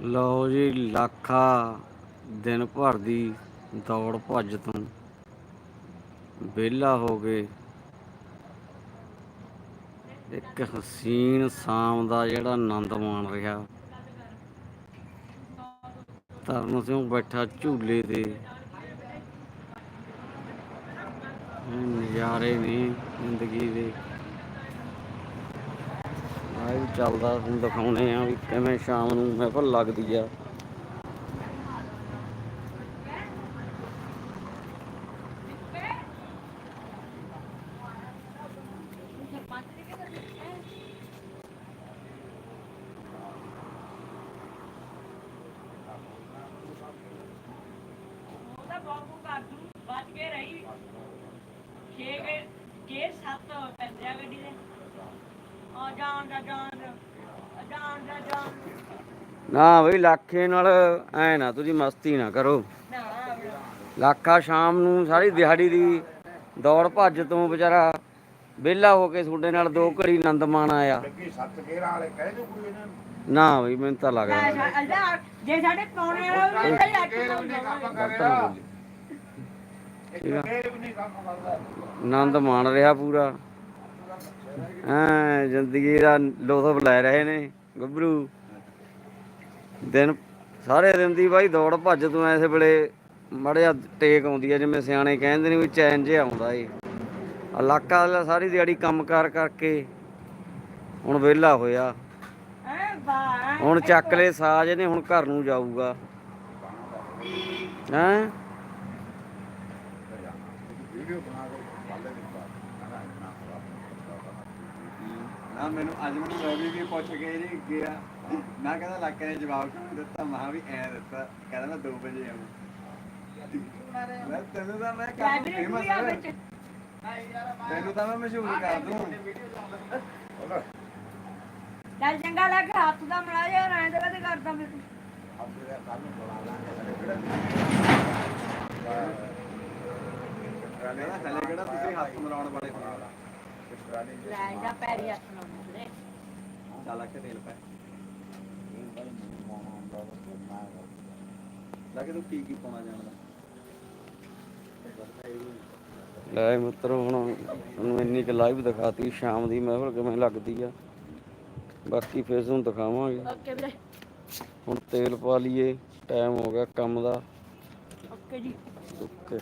ਲਓ ਜੀ, ਲੱਖਾ ਦਿਨ ਭਰ ਦੀ ਦੌੜ ਭੱਜ ਤੋਂ। ਵਿਹਲਾ ਹੋ ਗਏ। ਇੱਕ ਹਸੀਨ ਸ਼ਾਮ ਦਾ ਜਿਹੜਾ ਆਨੰਦ ਮਾਣ ਰਿਹਾ। ਤਰਨ ਸਿੰਘ ਬੈਠਾ ਝੂਲੇ ਤੇ। ਨਜ਼ਾਰੇ ਨੇ ਜ਼ਿੰਦਗੀ ਦੇ। ਲਾਈਵ ਚੱਲਦਾ ਤੁਹਾਨੂੰ ਦਿਖਾਉਣੇ ਆ ਵੀ ਕਿਵੇਂ ਸ਼ਾਮ ਨੂੰ ਮਹਿਫਲ ਲੱਗਦੀ ਆ। ਉਹਦਾ ਬਾਬੂ ਘਰ ਬਚ ਕੇ ਰਹੀ। ਛੇ ਕੇ ਕੇ ਸੱਤ ਗੱਡੀ ਦੇ। ਨਾ ਬਈ ਲੱਖੇ ਨਾਲ ਐ ਨਾ ਤੁਸੀਂ ਮਸਤੀ ਨਾ ਕਰੋ। ਨਾ ਲਾਖਾ ਸ਼ਾਮ ਨੂੰ ਸਾਰੀ ਦਿਹਾੜੀ ਦੀ ਦੌੜ ਭੱਜ ਤੋਂ ਵਿਚਾਰਾ ਵਿਹਲਾ ਹੋ ਕੇ ਤੁਹਾਡੇ ਨਾਲ ਦੋ ਘੜੀ ਆਨੰਦ ਮਾਣ ਆਇਆ। ਲੱਗੀ ਸੱਤ ਗੇਰਾਂ ਵਾਲੇ ਕਹਿ ਦਿਓ ਕੋਈ ਇਹਨਾਂ ਨੂੰ। ਨਾ ਬਈ ਮੈਨੂੰ ਤਾਂ ਲੱਗਦਾ ਜੇ ਸਾਡੇ ਪੌਣੇ ਵਾਲਾ ਵੀ ਨਹੀਂ ਕਰਦਾ। ਆਨੰਦ ਮਾਣ ਰਿਹਾ ਪੂਰਾ। ਐ ਜ਼ਿੰਦਗੀ ਦਾ ਲੁਤਫ ਲੈ ਰਹੇ ਨੇ, ਗੱਭਰੂ। ਦਿਨ, ਸਾਰੇ ਦਿਨ ਦੀ ਬਾਈ ਦੌੜ ਭੱਜ ਤੂੰ ਐਸੇ ਵੇਲੇ। ਮੜਿਆ ਟੇਕ ਆਉਂਦੀ ਹੈ ਜਿਵੇਂ ਸਿਆਣੇ ਕਹਿੰਦੇ ਨੇ ਵੀ ਚੈਨ ਜਿਹਾ ਆਉਂਦਾ ਏ। ਇਲਾਕਾ ਵਾਲਾ ਸਾਰੀ ਦਿਹਾੜੀ ਕੰਮਕਾਰ ਕਰਕੇ ਹੁਣ ਵਿਹਲਾ ਹੋਇਆ। ਹੁਣ ਚੱਕ ਲੈ ਸਾਜ ਨੇ ਹੁਣ ਘਰ ਨੂੰ ਜਾਊਗਾ। ਹੈਂ? ਵੀਡੀਓ ਬਣਾ ਕੇ ਨਾ ਨਾ ਨਾ ਮੈਨੂੰ ਅੱਜ ਮੈਨੂੰ ਰਵੀ ਵੀ ਪੁੱਛ ਕੇ ਜੀ ਗਿਆ ਮੈਂ ਕਹਿੰਦਾ ਲੱਕੇ ਨੇ ਜਵਾਬ ਕਿਉਂ ਦਿੱਤਾ? ਮਹਾ ਵੀ ਐ ਦਿੱਤਾ। ਕਹਿੰਦਾ ਮੈਂ 2 ਵਜੇ ਆਉਂ ਮੈਂ ਤੈਨੂੰ ਤਾਂ ਮੈਂ ਕੰਮ ਫੇਮਸ ਹੈ ਤੈਨੂੰ ਤਾਂ ਮੈਂ ਮਸ਼ਹੂਰ ਕਰ ਦੂੰ। ਚੱਲ ਚੰਗਾ ਲੱਗ ਹੱਥ ਦਾ ਮੜਾ ਜਾ ਰਾਂ ਤੇ ਕਦੇ ਕਰਦਾ ਮੈਂ ਆਪਣੇ ਕੱਲ ਨੂੰ ਬੁਲਾ ਲਾਂਗੇ ਕਹਿੰਦਾ ਹਲੇ ਕਿਹੜਾ ਤੁਸੀਂ ਹੱਥ ਮਿਲਾਉਣ ਵਾਲੇ ਹੋ? ਲੈ ਜਾ ਪੈਰੀ ਹੱਥ ਲਾਉਂਦੇ ਚੱਲ ਕੇ ਤੇਲ ਪੈ ਲੱਗੇ ਤੂੰ ਕੀ ਕੀ ਪਾਉਣਾ ਜਾਣਦਾ ਲੈ ਮਿੱਤਰੋ ਹੁਣ ਤੁਹਾਨੂੰ ਇੰਨੀ ਕੁ ਲਾਈਵ ਦਿਖਾਤੀ ਸ਼ਾਮ ਦੀ ਮਹਿਫਲ ਕਿਵੇਂ ਲੱਗਦੀ ਆ। ਬਾਕੀ ਫਿਰ ਤੁਹਾਨੂੰ ਦਿਖਾਵਾਂਗੇ। ਓਕੇ ਵੀਰੇ। ਹੁਣ ਤੇਲ ਪਾ ਲਈਏ ਟਾਈਮ ਹੋ ਗਿਆ ਕੰਮ ਦਾ। ਓਕੇ ਜੀ। ਓਕੇ।